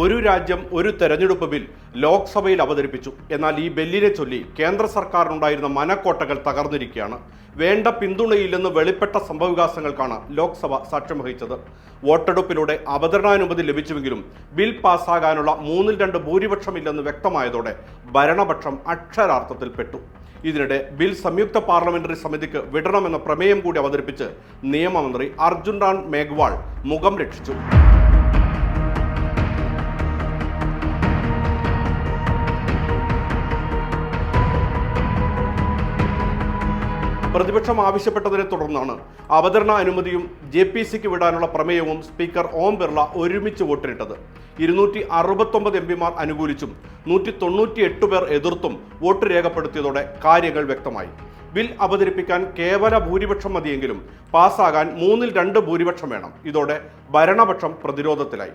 ഒരു രാജ്യം ഒരു തെരഞ്ഞെടുപ്പ് ബിൽ ലോക്സഭയിൽ അവതരിപ്പിച്ചു. എന്നാൽ ഈ ബില്ലിനെ ചൊല്ലി കേന്ദ്ര സർക്കാരിനുണ്ടായിരുന്ന മനക്കോട്ടകൾ തകർന്നിരിക്കുകയാണ്. വേണ്ട പിന്തുണയില്ലെന്ന് വെളിപ്പെട്ട സംഭവവികാസങ്ങൾക്കാണ് ലോക്സഭ സാക്ഷ്യം വഹിച്ചത്. വോട്ടെടുപ്പിലൂടെ അവതരണാനുമതി ലഭിച്ചുവെങ്കിലും ബിൽ പാസ്സാകാനുള്ള മൂന്നിൽ രണ്ട് ഭൂരിപക്ഷമില്ലെന്ന് വ്യക്തമായതോടെ ഭരണപക്ഷം അക്ഷരാർത്ഥത്തിൽ പെട്ടു ഇതിനിടെ ബിൽ സംയുക്ത പാർലമെന്ററി സമിതിക്ക് വിടണമെന്ന പ്രമേയം കൂടി അവതരിപ്പിച്ച് നിയമമന്ത്രി അർജുൻ റാം മേഘ്വാൾ മുഖം രക്ഷിച്ചു. പ്രതിപക്ഷം ആവശ്യപ്പെട്ടതിനെ തുടർന്നാണ് അവതരണ അനുമതിയും ജെ പി സിക്ക് വിടാനുള്ള പ്രമേയവും സ്പീക്കർ ഓം ബിർള ഒരുമിച്ച് വോട്ടിനിട്ടത്. ഇരുന്നൂറ്റി അറുപത്തൊമ്പത് എം പിമാർ അനുകൂലിച്ചും നൂറ്റി തൊണ്ണൂറ്റി എട്ട് പേർ എതിർത്തും വോട്ട് രേഖപ്പെടുത്തിയതോടെ കാര്യങ്ങൾ വ്യക്തമായി. ബിൽ അവതരിപ്പിക്കാൻ കേവല ഭൂരിപക്ഷം മതിയെങ്കിലും പാസ്സാകാൻ മൂന്നിൽ രണ്ട് ഭൂരിപക്ഷം വേണം. ഇതോടെ ഭരണപക്ഷം പ്രതിരോധത്തിലായി.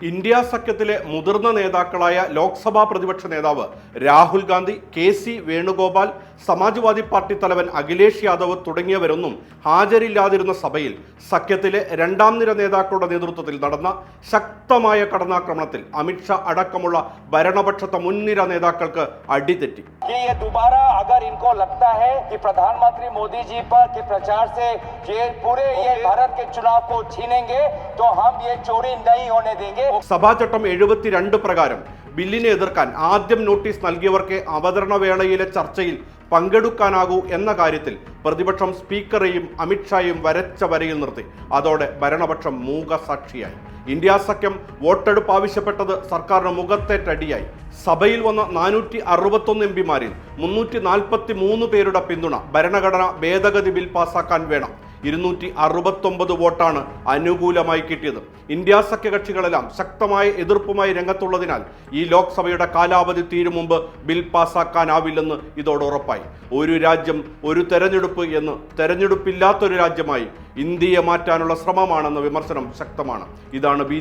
ഇന്ത്യ സഖ്യത്തിലെ മുതിർന്ന നേതാക്കളായ ലോക്സഭാ പ്രതിപക്ഷ നേതാവ് Rahul Gandhi K C Venugopal Samajwadi party തലവൻ അഖിലേഷ് യാദവ് തുടങ്ങിയവരൊന്നും ഹാജരില്ലാതിരുന്ന സഭയിൽ സഖ്യത്തിലെ രണ്ടാം നിര നേതാക്കളുടെ നേതൃത്വത്തിൽ നടന്ന ശക്തമായ കടന്നാക്രമണത്തിൽ അമിത്ഷാ അടക്കമുള്ള ഭരണപക്ഷത്തെ മുൻനിര നേതാക്കൾക്ക് അടിതെറ്റി कि ये दोबारा अगर इनको लगता है कि प्रधानमंत्री मोदी जी पर के प्रचार से ये पूरे ये भारत के चुनाव को छीनेंगे तो हम ये चोरी नहीं होने देंगे സഭാചട്ടം എഴുപത്തിരണ്ട് പ്രകാരം ബില്ലിനെ എതിർക്കാൻ ആദ്യം നോട്ടീസ് നൽകിയവർക്ക് അവതരണ വേളയിലെ ചർച്ചയിൽ പങ്കെടുക്കാനാകൂ എന്ന കാര്യത്തിൽ പ്രതിപക്ഷം സ്പീക്കറെയും അമിത്ഷായും വരച്ച വരയിൽ നിർത്തി. അതോടെ ഭരണപക്ഷം മൂകസാക്ഷിയായി. ഇന്ത്യ സഖ്യം വോട്ടെടുപ്പ് ആവശ്യപ്പെട്ടത് സർക്കാരിന് മുഖത്തേറ്റടിയായി സഭയിൽ വന്ന നാനൂറ്റി അറുപത്തൊന്ന് എം പിമാരിൽ മുന്നൂറ്റി നാൽപ്പത്തി മൂന്ന് പേരുടെ പിന്തുണ ഭരണഘടന ഭേദഗതി ബിൽ പാസാക്കാൻ വേണം. ഇരുന്നൂറ്റി അറുപത്തൊമ്പത് വോട്ടാണ് അനുകൂലമായി കിട്ടിയത്. ഇന്ത്യ സഖ്യകക്ഷികളെല്ലാം ശക്തമായ എതിർപ്പുമായി രംഗത്തുള്ളതിനാൽ ഈ ലോക്സഭയുടെ കാലാവധി തീരും മുമ്പ് ബിൽ പാസാക്കാനാവില്ലെന്ന് ഇതോടെ ഉറപ്പായി. ഒരു രാജ്യം ഒരു തെരഞ്ഞെടുപ്പ് എന്ന് തെരഞ്ഞെടുപ്പില്ലാത്തൊരു രാജ്യമായി ഇന്ത്യയെ മാറ്റാനുള്ള ശ്രമമാണെന്ന വിമർശനം ശക്തമാണ്. ഇതാണ് ബി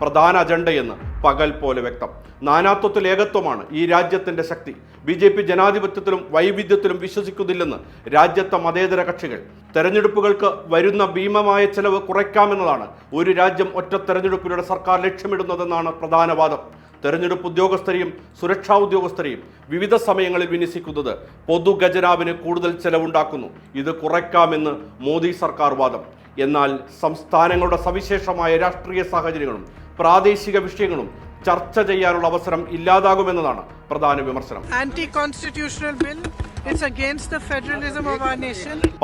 പ്രധാന അജണ്ടയെന്ന് പകൽ പോലെ വ്യക്തം. നാനാത്വത്തിൽ ഏകത്വമാണ് ഈ രാജ്യത്തിന്റെ ശക്തി. ബി ജെ പി ജനാധിപത്യത്തിലും വൈവിധ്യത്തിലും വിശ്വസിക്കുന്നില്ലെന്ന് രാജ്യത്തെ മതേതര കക്ഷികൾ. തെരഞ്ഞെടുപ്പുകൾക്ക് വരുന്ന ഭീമമായ ചെലവ് കുറയ്ക്കാമെന്നതാണ് ഒരു രാജ്യം ഒറ്റ തെരഞ്ഞെടുപ്പിലൂടെ സർക്കാർ ലക്ഷ്യമിടുന്നതെന്നാണ് പ്രധാന വാദം തെരഞ്ഞെടുപ്പ് ഉദ്യോഗസ്ഥരെയും സുരക്ഷാ ഉദ്യോഗസ്ഥരെയും വിവിധ സമയങ്ങളിൽ വിന്യസിക്കുന്നത് പൊതുഖജനാവിന് കൂടുതൽ ചെലവുണ്ടാക്കുന്നു. ഇത് കുറയ്ക്കാമെന്ന് മോദി സർക്കാർ വാദം. എന്നാൽ സംസ്ഥാനങ്ങളുടെ സവിശേഷമായ രാഷ്ട്രീയ സാഹചര്യങ്ങളും പ്രാദേശിക വിഷയങ്ങളും ചർച്ച ചെയ്യാനുള്ള അവസരം ഇല്ലാതാകുമെന്നതാണ് പ്രധാന വിമർശനം. Anti constitutional bill.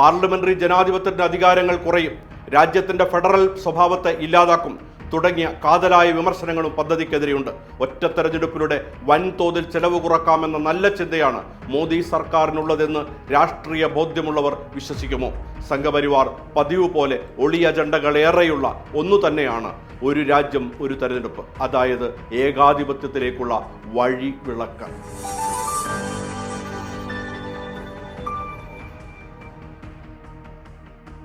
പാർലമെന്ററി ജനാധിപത്യത്തിന്റെ അധികാരങ്ങൾ കുറയും രാജ്യത്തിന്റെ ഫെഡറൽ സ്വഭാവത്തെ ഇല്ലാതാക്കും തുടങ്ങിയ കാതലായ വിമർശനങ്ങളും പദ്ധതിക്കെതിരെയുണ്ട്. ഒറ്റ തെരഞ്ഞെടുപ്പിലൂടെ വൻതോതിൽ ചെലവ് കുറക്കാമെന്ന നല്ല ചിന്തയാണ് മോദി സർക്കാരിനുള്ളതെന്ന് രാഷ്ട്രീയ ബോധ്യമുള്ളവർ വിശ്വസിക്കുമോ സംഘപരിവാർ പതിവ് പോലെ ഒളി അജണ്ടകളേറെയുള്ള ഒന്നു തന്നെയാണ് ഒരു രാജ്യം ഒരു തെരഞ്ഞെടുപ്പ് അതായത് ഏകാധിപത്യത്തിലേക്കുള്ള വഴി വിളക്ക്